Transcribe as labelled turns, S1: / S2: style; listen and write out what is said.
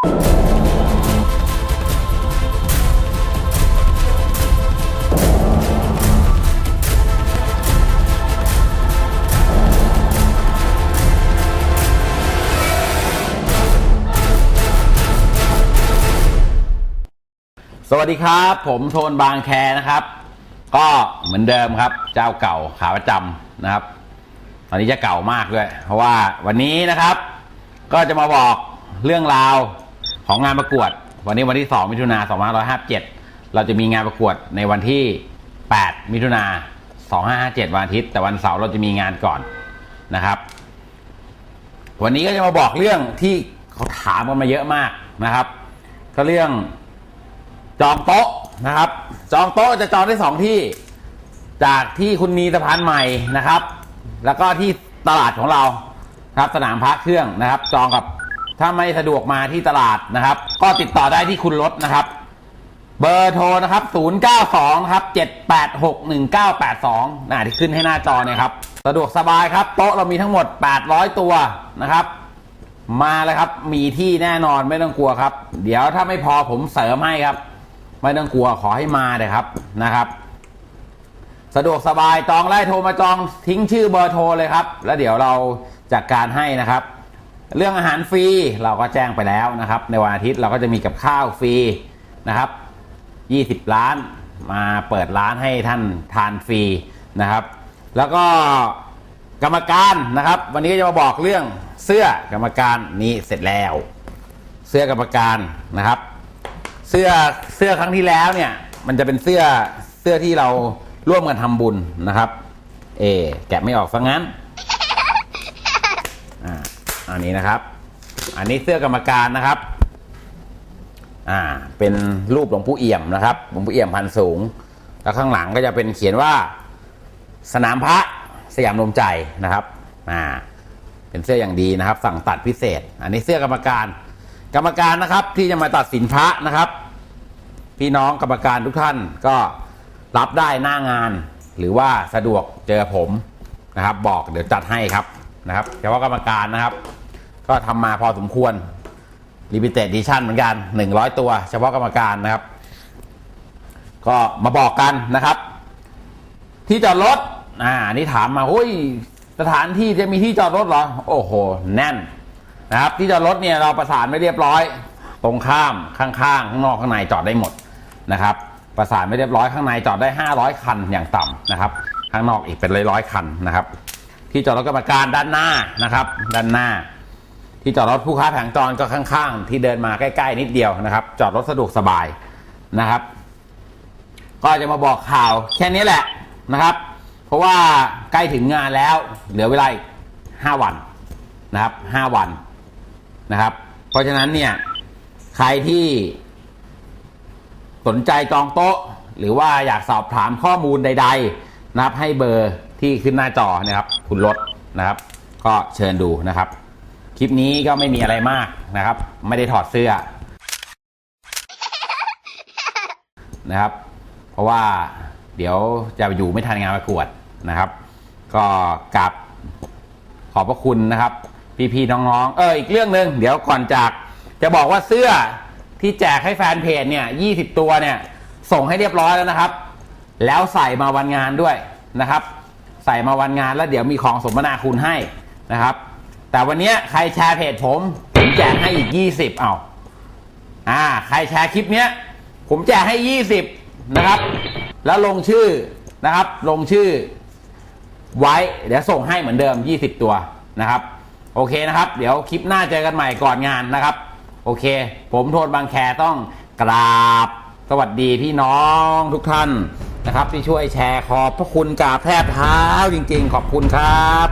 S1: สวัสดีครับ ผมโทนบางแคนะครับ ก็เหมือนเดิมครับ เจ้าเก่าขาประจำนะครับ ตอนนี้จะเก่ามากด้วย เพราะว่าวันนี้นะครับ ก็จะมาบอกเรื่องราว ของงานประกวด วันนี้วันที่ 2 มิถุนา2557 เราจะมีงานประกวดในวันที่ 8 มิถุนา2557 วันอาทิตย์ แต่วันเสาร์เราจะมีงานก่อนนะครับ วันนี้ก็จะมาบอกเรื่องที่เขาถามกันมาเยอะมากนะครับ ก็เรื่องจองโต๊ะนะครับ จองโต๊ะจะจองได้สองที่ จากที่คุณมีสะพานใหม่นะครับ แล้วก็ที่ตลาดของเราครับสนามพระเครื่องนะครับ จองกับ ถ้าไม่สะดวกมาที่ตลาดนะครับ ก็ติดต่อได้ที่คุณรถนะครับ เบอร์โทรนะครับ 092นะครับ7861982นะที่ขึ้นให้หน้าจอเนี่ยครับ สะดวกสบายครับ โต๊ะเรามีทั้งหมด 800 ตัวนะครับ มาเลยครับ มีที่แน่นอนไม่ต้องกลัวครับ เดี๋ยวถ้าไม่พอผมเสริมให้ครับ ไม่ต้องกลัวขอให้มาเลยครับนะครับสะดวกสบายจองไล่โทรมาจองทิ้งชื่อเบอร์โทรเลยครับ แล้วเดี๋ยวเราจัดการให้นะครับ เรื่องอาหารฟรีเราก็แจ้งไปแล้วนะครับ ในวันอาทิตย์เราก็จะมีกับข้าวฟรีนะครับ 20 ล้านมาเปิดร้านให้ท่านทานฟรีนะครับ แล้วก็กรรมการนะครับ วันนี้จะมาบอกเรื่องเสื้อกรรมการนี้เสร็จแล้ว เสื้อกรรมการนะครับ เสื้อเสื้อครั้งที่แล้วเนี่ยมันจะเป็นเสื้อเสื้อที่เราร่วมกันทำบุญนะครับ เอ แกะไม่ออกซะงั้น อันนี้นะครับ อันนี้เสื้อกรรมการนะครับอ่าเป็นรูปหลวงปู่เอี่ยมนะครับหลวงปู่เอี่ยมพันสูง แล้วข้างหลังก็จะเป็นเขียนว่าสนามพระสยามรวมใจนะครับอ่าเป็นเสื้ออย่างดีนะครับ สั่งตัดพิเศษ อันนี้เสื้อกรรมการ กรรมการนะครับที่จะมาตัดสินพระนะครับ พี่น้องกรรมการทุกท่านก็รับได้หน้างาน หรือว่าสะดวกเจอผมนะครับ บอกเดี๋ยวจัดให้ครับนะครับเฉพาะกรรมการนะครับ ก็ทำมาพอสมควร Limited Edition เหมือนกัน 100 ตัว เฉพาะกรรมการนะครับ ก็มาบอกกันนะครับ ที่จอดรถอ่านี่ถามมาโอ้ยสถานที่จะมีที่จอดรถเหรอ โอ้โห แน่นนะครับ ที่จอดรถเนี่ยเราประสานไม่เรียบร้อย ตรงข้ามข้างๆข้างนอกข้างในจอดได้หมดนะครับ ประสานไม่เรียบร้อยข้างในจอดได้ 500 คันอย่างต่ำนะครับ ข้างนอกอีกเป็นร้อยๆคันนะครับ ที่จอดรถกรรมการด้านหน้านะครับ ด้านหน้า ที่จอดรถผู้ค้าแผงจรก็ข้างๆ ที่เดินมาใกล้ๆนิดเดียวนะครับ จอดรถสะดวกสบายนะครับ ก็จะมาบอกข่าวแค่นี้แหละนะครับ เพราะว่าใกล้ถึงงานแล้ว เหลือเวลาอีกห้าวันนะครับห้าวันนะครับ เพราะฉะนั้นเนี่ยใครที่สนใจจองโต๊ะ หรือว่าอยากสอบถามข้อมูลใด ๆ นะครับให้เบอร์ที่ขึ้นหน้าจอนะครับ คุณรถนะครับ ก็เชิญดูนะครับ คลิปนี้ก็ไม่มีอะไรมากนะครับ ไม่ได้ถอดเสื้อนะครับ เพราะว่าเดี๋ยวจะอยู่ไม่ทันงานประกวดนะครับ ก็กลับขอบพระคุณนะครับ พี่ๆน้องๆ เอออีกเรื่องหนึ่งเดี๋ยวก่อนจากจะบอกว่าเสื้อที่แจกให้แฟนเพจเนี่ย20ตัวเนี่ย ส่งให้เรียบร้อยแล้วนะครับ แล้วใส่มาวันงานด้วยนะครับ ใส่มาวันงานแล้วเดี๋ยวมีของสมนาคุณให้นะครับ แต่วันนี้ใครแชร์เพจผมผมแจกให้อีก 20 เอาอ่า ใครแชร์คลิปเนี้ย ผมแจกให้ 20 นะครับ แล้วลงชื่อนะครับ ลงชื่อ ไว้ เดี๋ยวส่งให้เหมือนเดิม 20 ตัวนะครับ โอเคนะครับ เดี๋ยวคลิปหน้าเจอกันใหม่ก่อนงานนะครับ โอเค ผมโทนบางแคต้องกราบ สวัสดีพี่น้องทุกท่านนะครับ ที่ช่วยแชร์ขอบพระคุณกราบแทบเท้าจริง ๆ ขอบคุณครับ